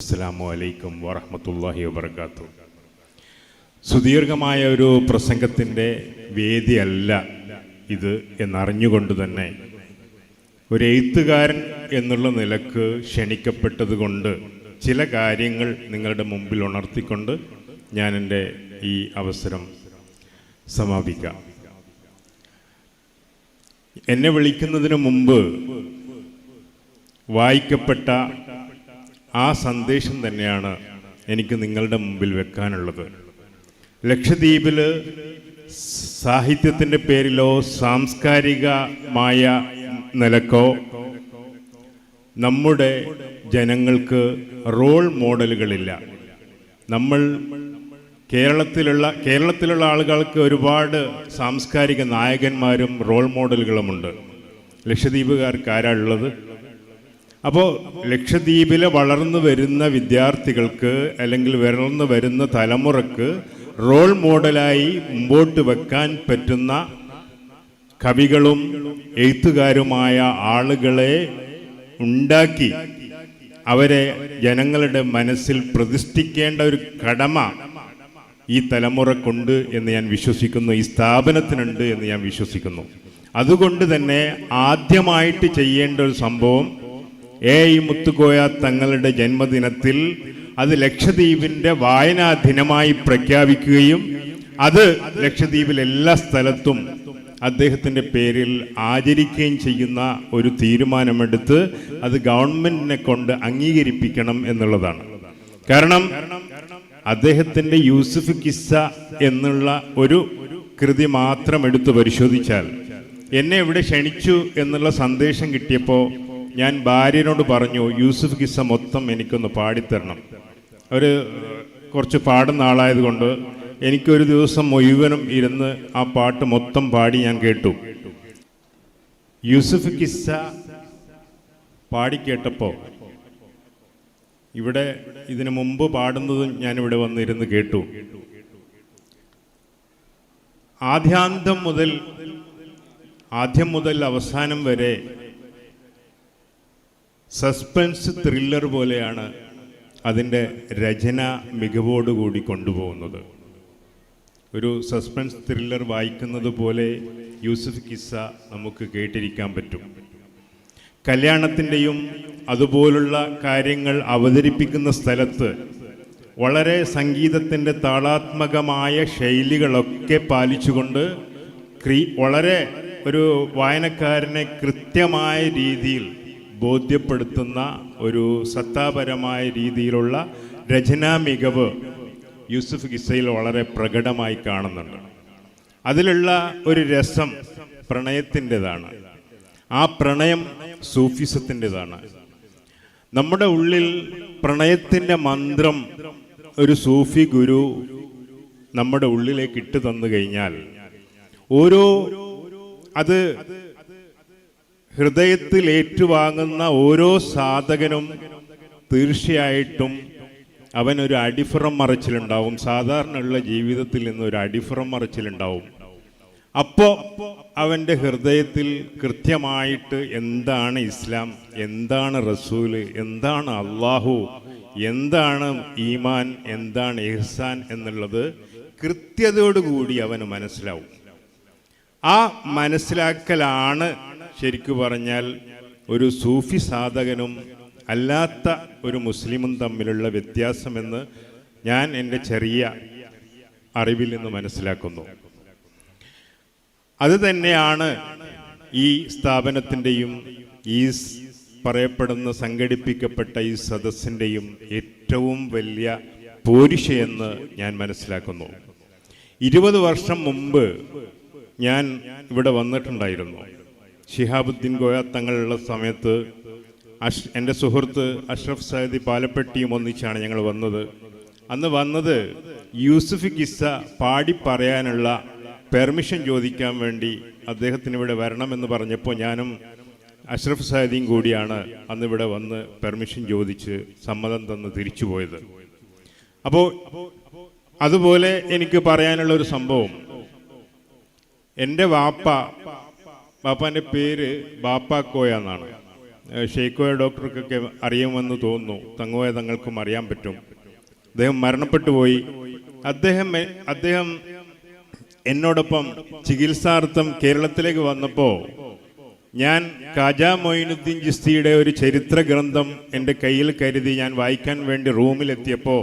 അസ്സാം വലൈക്കും വറഹമത്തല്ലാഹി വബർക്കാത്തു സുദീർഘമായ ഒരു പ്രസംഗത്തിന്റെ വേദിയല്ല ഇത് എന്നറിഞ്ഞുകൊണ്ട് തന്നെ ഒരു എഴുത്തുകാരൻ എന്നുള്ള നിലയ്ക്ക് ക്ഷണിക്കപ്പെട്ടതുകൊണ്ട് ചില കാര്യങ്ങൾ നിങ്ങളുടെ മുമ്പിൽ ഉണർത്തിക്കൊണ്ട് ഞാൻ എന്റെ ഈ അവസരം സമാപിക്കാം. എന്നെ വിളിക്കുന്നതിന് മുമ്പ് വായിക്കപ്പെട്ട ആ സന്ദേശം തന്നെയാണ് എനിക്ക് നിങ്ങളുടെ മുമ്പിൽ വെക്കാനുള്ളത്. ലക്ഷദ്വീപിൽ സാഹിത്യത്തിന്റെ പേരിലോ സാംസ്കാരികമായ നിലക്കോ നമ്മുടെ ജനങ്ങൾക്ക് റോൾ മോഡലുകളില്ല. നമ്മൾ കേരളത്തിലുള്ള കേരളത്തിലുള്ള ആളുകൾക്ക് ഒരുപാട് സാംസ്കാരിക നായകന്മാരും റോൾ മോഡലുകളുമുണ്ട്. ലക്ഷദ്വീപുകാർക്ക് ആരാ ഉള്ളത്? അപ്പോൾ ലക്ഷദ്വീപിലെ വളർന്നു വരുന്ന വിദ്യാർത്ഥികൾക്ക് അല്ലെങ്കിൽ വളർന്നു വരുന്ന തലമുറയ്ക്ക് റോൾ മോഡലായി മുമ്പോട്ട് വെക്കാൻ പറ്റുന്ന കവികളും എഴുത്തുകാരുമായ ആളുകളെ ഉണ്ടാക്കി അവരെ ജനങ്ങളുടെ മനസ്സിൽ പ്രതിഷ്ഠിക്കേണ്ട ഒരു കടമ ഈ തലമുറക്കുണ്ട് എന്ന് ഞാൻ വിശ്വസിക്കുന്നു ഈ സ്ഥാപനത്തിനുണ്ട് എന്ന് ഞാൻ വിശ്വസിക്കുന്നു. അതുകൊണ്ട് തന്നെ ആദ്യമായിട്ട് ചെയ്യേണ്ട ഒരു സംഭവം എ ഇ മുത്തുകോയ തങ്ങളുടെ ജന്മദിനത്തിൽ അത് ലക്ഷദ്വീപിന്റെ വായനാ ദിനമായി പ്രഖ്യാപിക്കുകയും അത് ലക്ഷദ്വീപിൽ എല്ലാ സ്ഥലത്തും അദ്ദേഹത്തിന്റെ പേരിൽ ആചരിക്കുകയും ചെയ്യുന്ന ഒരു തീരുമാനമെടുത്ത് അത് ഗവൺമെന്റിനെ കൊണ്ട് അംഗീകരിപ്പിക്കണം എന്നുള്ളതാണ്. കാരണം അദ്ദേഹത്തിന്റെ യൂസുഫ് കിസ്സ എന്നുള്ള ഒരു കൃതി മാത്രം എടുത്ത് പരിശോധിച്ചാൽ എന്നെ ഇവിടെ ക്ഷണിച്ചു എന്നുള്ള സന്ദേശം കിട്ടിയപ്പോൾ ഞാൻ ഭാര്യനോട് പറഞ്ഞു യൂസുഫ് കിസ്സ മൊത്തം എനിക്കൊന്ന് പാടിത്തരണം. അവർ കുറച്ച് പാടുന്ന ആളായതുകൊണ്ട് എനിക്കൊരു ദിവസം മുഴുവനും ഇരുന്ന് ആ പാട്ട് മൊത്തം പാടി ഞാൻ കേട്ടു. യൂസുഫ് കിസ്സ പാടിക്കേട്ടപ്പോൾ ഇവിടെ ഇതിനു മുമ്പ് പാടുന്നതും ഞാനിവിടെ വന്നിരുന്ന് കേട്ടു. ആദ്യാന്തം മുതൽ ആദ്യം മുതൽ അവസാനം വരെ സസ്പെൻസ് ത്രില്ലർ പോലെയാണ് അതിന്റെ രചന മികവോടുകൂടി കൊണ്ടുപോകുന്നത്. ഒരു സസ്പെൻസ് ത്രില്ലർ വായിക്കുന്നത് പോലെ യൂസുഫ് കിസ്സ നമുക്ക് കേട്ടിരിക്കാൻ പറ്റും. കല്യാണത്തിന്റെയും അതുപോലുള്ള കാര്യങ്ങൾ അവതരിപ്പിക്കുന്ന സ്ഥലത്ത് വളരെ സംഗീതത്തിന്റെ താളാത്മകമായ ശൈലികളൊക്കെ പാലിച്ചുകൊണ്ട് ക്രീ വളരെ ഒരു വായനക്കാരനെ കൃത്യമായ രീതിയിൽ ബോധ്യപ്പെടുത്തുന്ന ഒരു സത്താപരമായ രീതിയിലുള്ള രചനാ മികവ് യൂസുഫ് ഗിസയിൽ വളരെ പ്രകടമായി കാണുന്നുണ്ട്. അതിലുള്ള ഒരു രസം പ്രണയത്തിന്റെതാണ്. ആ പ്രണയം സൂഫിസത്തിന്റെതാണ്. നമ്മുടെ ഉള്ളിൽ പ്രണയത്തിന്റെ മന്ത്രം ഒരു സൂഫി ഗുരു നമ്മുടെ ഉള്ളിലേക്ക് ഇട്ടു തന്നു കഴിഞ്ഞാൽ ഓരോ അത് ഹൃദയത്തിൽ ഏറ്റുവാങ്ങുന്ന ഓരോ സാധകനും തീർച്ചയായിട്ടും അവനൊരു അടിഫുറം മറച്ചിലുണ്ടാവും. സാധാരണയുള്ള ജീവിതത്തിൽ നിന്ന് ഒരു അടിഫുറം മറച്ചിലുണ്ടാവും. അപ്പോ അവന്റെ ഹൃദയത്തിൽ കൃത്യമായിട്ട് എന്താണ് ഇസ്ലാം എന്താണ് റസൂൽ എന്താണ് അള്ളാഹു എന്താണ് ഈമാൻ എന്താണ് എഹ്സാൻ എന്നുള്ളത് കൃത്യതയോടുകൂടി അവന് മനസ്സിലാവും. ആ മനസ്സിലാക്കലാണ് ശരിക്കു പറഞ്ഞാൽ ഒരു സൂഫി സാധകനും അല്ലാത്ത ഒരു മുസ്ലിമും തമ്മിലുള്ള വ്യത്യാസമെന്ന് ഞാൻ എന്റെ ചെറിയ അറിവിൽ നിന്ന് മനസ്സിലാക്കുന്നു. അത് തന്നെയാണ് ഈ സ്ഥാപനത്തിന്റെയും ഈ പറയപ്പെടുന്ന സംഘടിപ്പിക്കപ്പെട്ട ഈ സദസ്സിന്റെയും ഏറ്റവും വലിയ പോരിശയെന്ന് ഞാൻ മനസ്സിലാക്കുന്നു. ഇരുപത് വർഷം മുമ്പ് ഞാൻ ഇവിടെ വന്നിട്ടുണ്ടായിരുന്നു. ഷിഹാബുദ്ദീൻ ഗോയ തങ്ങളുള്ള സമയത്ത് അഷ് എന്റെ സുഹൃത്ത് അഷ്റഫ് സൈദി പാലപ്പെട്ടിയും ഒന്നിച്ചാണ് ഞങ്ങൾ വന്നത്. അന്ന് വന്നത് യൂസുഫ് കിസ്സ പാടി പറയാനുള്ള പെർമിഷൻ ചോദിക്കാൻ വേണ്ടി അദ്ദേഹത്തിന് ഇവിടെ വരണമെന്ന് പറഞ്ഞപ്പോൾ ഞാനും അഷ്റഫ് സാദിയും കൂടിയാണ് അന്ന് ഇവിടെ വന്ന് പെർമിഷൻ ചോദിച്ച് സമ്മതം തന്ന് തിരിച്ചു പോയത്. അപ്പോൾ അതുപോലെ എനിക്ക് പറയാനുള്ള ഒരു സംഭവം. എന്റെ വാപ്പ ബാപ്പാന്റെ പേര് ബാപ്പാക്കോയ എന്നാണ്. ഷെയ്ക്കോയ ഡോക്ടർക്കൊക്കെ അറിയുമെന്ന് തോന്നുന്നു. തങ്ങോയ തങ്ങൾക്കും അറിയാൻ പറ്റും. അദ്ദേഹം മരണപ്പെട്ടു പോയി. അദ്ദേഹം അദ്ദേഹം എന്നോടൊപ്പം ചികിത്സാർത്ഥം കേരളത്തിലേക്ക് വന്നപ്പോൾ ഞാൻ കാജാ മൊയിനുദ്ദീൻ ജിസ്തിയുടെ ഒരു ചരിത്ര ഗ്രന്ഥം എന്റെ കയ്യിൽ കരുതി ഞാൻ വായിക്കാൻ വേണ്ടി റൂമിലെത്തിയപ്പോൾ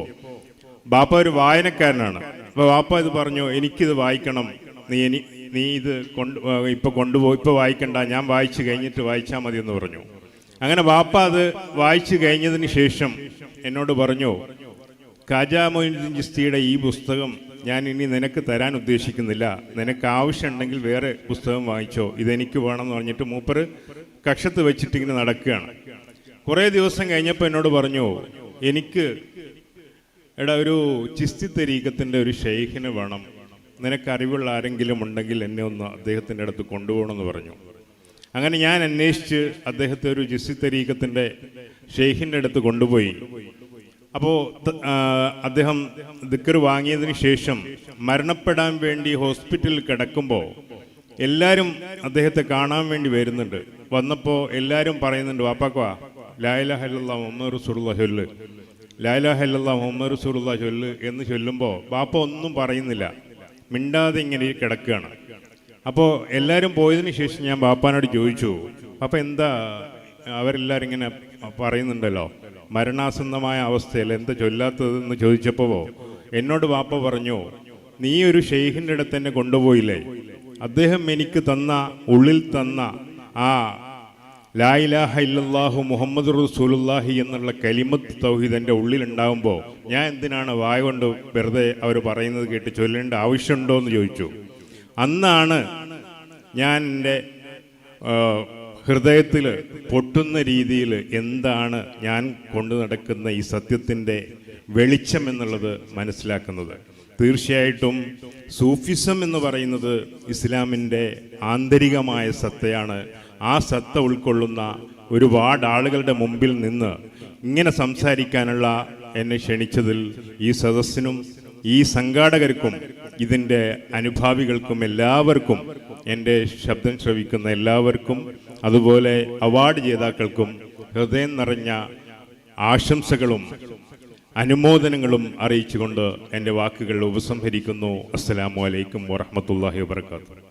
ബാപ്പ ഒരു വായനക്കാരനാണ്. അപ്പോൾ ബാപ്പ ഇത് പറഞ്ഞു എനിക്കിത് വായിക്കണം. നീ നീ ഇത് കൊണ്ട് ഇപ്പൊ കൊണ്ടുപോയി ഇപ്പൊ വായിക്കണ്ട ഞാൻ വായിച്ചു കഴിഞ്ഞിട്ട് വായിച്ചാൽ മതി എന്ന് പറഞ്ഞു. അങ്ങനെ വാപ്പ അത് വായിച്ചു കഴിഞ്ഞതിന് ശേഷം എന്നോട് പറഞ്ഞു കാജാ മൊയിനുദ്ദീൻ ഈ പുസ്തകം ഞാൻ ഇനി നിനക്ക് തരാൻ ഉദ്ദേശിക്കുന്നില്ല. നിനക്ക് ആവശ്യമുണ്ടെങ്കിൽ വേറെ പുസ്തകം വാങ്ങിച്ചോ. ഇതെനിക്ക് വേണമെന്ന് പറഞ്ഞിട്ട് മൂപ്പർ കക്ഷത്ത് വെച്ചിട്ട് ഇങ്ങനെ നടക്കുകയാണ്. കുറേ ദിവസം കഴിഞ്ഞപ്പോൾ എന്നോട് പറഞ്ഞു എനിക്ക് എടാ ഒരു ചിസ്തി തരീക്കത്തിന്റെ ഒരു ഷെയ്ഖിന് വേണം. നിനക്ക് അറിവുള്ള ആരെങ്കിലും ഉണ്ടെങ്കിൽ എന്നെ ഒന്ന് അദ്ദേഹത്തിന്റെ അടുത്ത് കൊണ്ടുപോകണമെന്ന് പറഞ്ഞു. അങ്ങനെ ഞാൻ അന്വേഷിച്ച് അദ്ദേഹത്തെ ഒരു ജിസ്സി തരീക്കത്തിന്റെ ഷെയ്ഖിന്റെ അടുത്ത് കൊണ്ടുപോയി. അപ്പോൾ അദ്ദേഹം ദിക്കർ വാങ്ങിയതിന് ശേഷം മരണപ്പെടാൻ വേണ്ടി ഹോസ്പിറ്റലിൽ കിടക്കുമ്പോൾ എല്ലാവരും അദ്ദേഹത്തെ കാണാൻ വേണ്ടി വരുന്നുണ്ട്. വന്നപ്പോൾ എല്ലാവരും പറയുന്നുണ്ട് വാപ്പാക്കുവാ ലായല ഹല്ല മുഹമ്മദ് റസൂലുള്ള ചൊല്ല്. ലായല ഹല്ല മുഹമ്മദ് റസൂലുള്ള ചൊല്ല് എന്ന് ചൊല്ലുമ്പോൾ വാപ്പ ഒന്നും പറയുന്നില്ല. മിണ്ടാതെ ഇങ്ങനെ കിടക്കുകയാണ്. അപ്പോൾ എല്ലാവരും പോയതിന് ശേഷം ഞാൻ ബാപ്പാനോട് ചോദിച്ചു അപ്പം എന്താ അവരെല്ലാവരും ഇങ്ങനെ പറയുന്നുണ്ടല്ലോ? മരണാസന്നമായ അവസ്ഥയിൽ എന്താ ചൊല്ലാത്തതെന്ന് ചോദിച്ചപ്പോൾ എന്നോട് വാപ്പ പറഞ്ഞു നീ ഒരു ഷെയ്ഖിന്റെ അടുത്ത് തന്നെ കൊണ്ടുപോയില്ലേ? അദ്ദേഹം എനിക്ക് തന്ന ഉള്ളിൽ തന്ന ആ ലാ ഇലാഹ ഇല്ലല്ലാഹു മുഹമ്മദ് റസൂലുല്ലാഹി എന്നുള്ള കലിമത്ത് തൗഹീദ് എന്റെ ഉള്ളിലുണ്ടാകുമ്പോൾ ഞാൻ എന്തിനാണ് വായ കൊണ്ട് വെറുതെ അവർ പറയുന്നത് കേട്ട് ചൊല്ലേണ്ട ആവശ്യമുണ്ടോ എന്ന് ചോദിച്ചു. അന്നാണ് ഞാൻ എന്റെ ഹൃദയത്തിൽ പൊട്ടുന്ന രീതിയിൽ എന്താണ് ഞാൻ കൊണ്ടു നടക്കുന്ന ഈ സത്യത്തിന്റെ വെളിച്ചം എന്നുള്ളത് മനസ്സിലാക്കുന്നത്. തീർച്ചയായിട്ടും സൂഫിസം എന്ന് പറയുന്നത് ഇസ്ലാമിന്റെ ആന്തരികമായ സത്തയാണ്. ആ സത്ത ഉൾക്കൊള്ളുന്ന ഒരുപാട് ആളുകളുടെ മുമ്പിൽ നിന്ന് ഇങ്ങനെ സംസാരിക്കാനുള്ള എന്നെ ക്ഷണിച്ചതിൽ ഈ സദസ്സിനും ഈ സംഘാടകർക്കും ഇതിന്റെ അനുഭാവികൾക്കും എല്ലാവർക്കും എന്റെ ശബ്ദം ശ്രവിക്കുന്ന എല്ലാവർക്കും അതുപോലെ അവാർഡ് ജേതാക്കൾക്കും ഹൃദയം നിറഞ്ഞ ആശംസകളും അനുമോദനങ്ങളും അറിയിച്ചുകൊണ്ട് എന്റെ വാക്കുകൾ ഉപസംഹരിക്കുന്നു. അസ്സലാമു അലൈക്കും വറഹമത്തല്ലാഹി വാബർക്കാത്തു